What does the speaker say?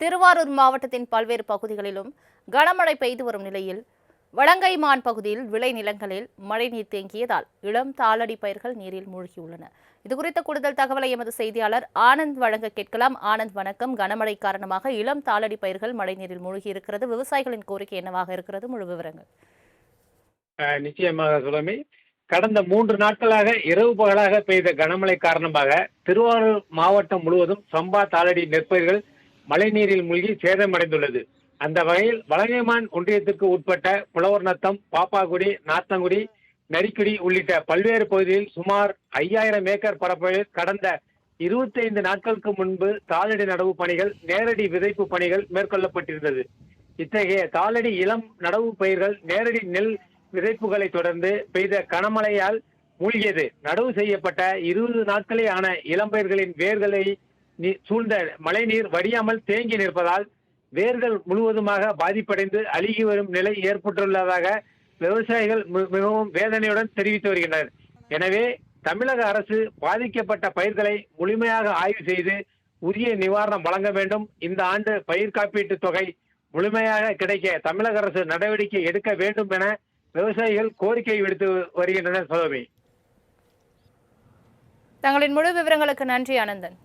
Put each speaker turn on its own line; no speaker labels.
திருவாரூர் மாவட்டத்தின் பல்வேறு பகுதிகளிலும் கனமழை பெய்து வரும் நிலையில் வடங்கைமான் பகுதியில் விளை நிலங்களில் மழைநீர் தேங்கியதால் இளம் தாளடி பயிர்கள் நீரில் மூழ்கியுள்ளன. இதுகுறித்த கூடுதல் தகவலை எமது செய்தியாளர் ஆனந்த் வழங்க கேட்கலாம். ஆனந்த் வணக்கம். கனமழை காரணமாக இளம் தாளடி பயிர்கள் மழைநீரில் மூழ்கி இருக்கிறது விவசாயிகளின் கோரிக்கை என்னவாக இருக்கிறது? முழு விவரங்கள்.
நிச்சயமாக சுலமி கடந்த மூன்று நாட்களாக இரவு பகலாக பெய்த கனமழை காரணமாக திருவாரூர் மாவட்டம் முழுவதும் சம்பா தாளடி நெற்பயிர்கள் மழைநீரில் மூழ்கி சேதமடைந்துள்ளது. அந்த வகையில் வலகைமான் ஒன்றியத்திற்கு உட்பட்ட புலவர் நத்தம் பாப்பாக்குடி நாத்தங்குடி நரிக்குடி உள்ளிட்ட பல்வேறு பகுதிகளில் சுமார் ஐயாயிரம் ஏக்கர் பரப்பளவில் கடந்த இருபத்தைந்து நாட்களுக்கு முன்பு தாளடி நடவு பணிகள் நேரடி விதைப்பு பணிகள் மேற்கொள்ளப்பட்டிருந்தது. இத்தகைய தாளடி இளம் நடவு பயிர்கள் நேரடி நெல் விதைப்புகளை தொடர்ந்து பெய்த கனமழையால் மூழ்கியது. நடவு செய்யப்பட்ட இருபது நாட்களே ஆன இளம்பயிர்களின் வேர்களை சூழ்ந்த மழைநீர் வடியாமல் தேங்கி நிற்பதால் வேர்கள் முழுவதுமாக பாதிப்படைந்து அழுகி வரும் நிலை ஏற்பட்டுள்ளதாக விவசாயிகள் மிகவும் வேதனையுடன் தெரிவித்து வருகின்றனர். எனவே தமிழக அரசு பாதிக்கப்பட்ட பயிர்களை முழுமையாக ஆய்வு செய்து உரிய நிவாரணம் வழங்க வேண்டும். இந்த ஆண்டு பயிர் காப்பீட்டுத் தொகை முழுமையாக கிடைக்க தமிழக அரசு நடவடிக்கை எடுக்க வேண்டும் என விவசாயிகள் கோரிக்கை விடுத்து வருகின்றனர். சோதமி
தங்களின் முழு விவரங்களுக்கு நன்றி ஆனந்தன்.